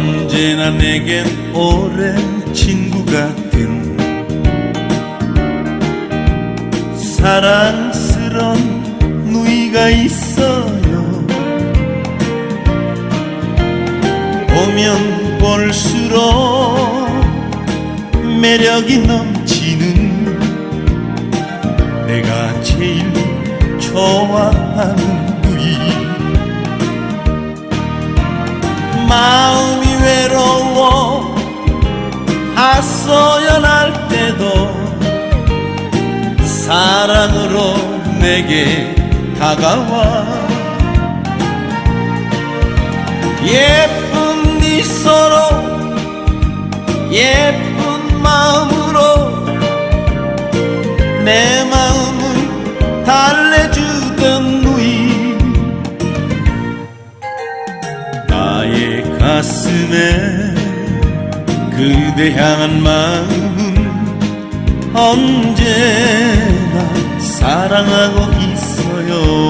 언제나 내겐 오랜 친구 같은 사랑스런 누이가 있어요. 보면 볼수록 매력이 넘치는 내가 제일 좋아하는 누이. 마음 내게 다가와. 예쁜 미소로 예쁜 마음으로 내 마음을 달래주던 누이. 나의 가슴에 그대 향한 마음은 언제나 사랑하고 있어요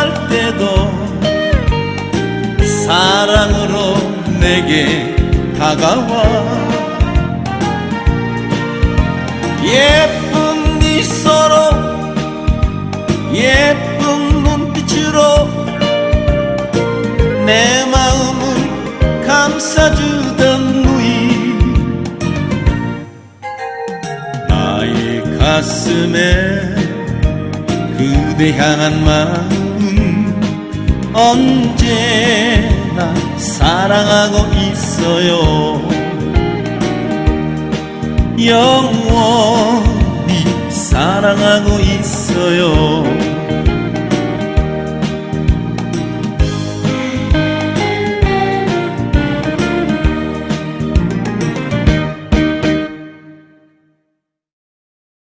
하소연할 때도 사랑으로 내게 다가와. 예쁜 미소로 예쁜 눈빛으로 내 마음을 감싸주던 누이. 나의 가슴에 그대 향한 마음은 언제나 사랑하고 있어요. 영원히 사랑하고 있어요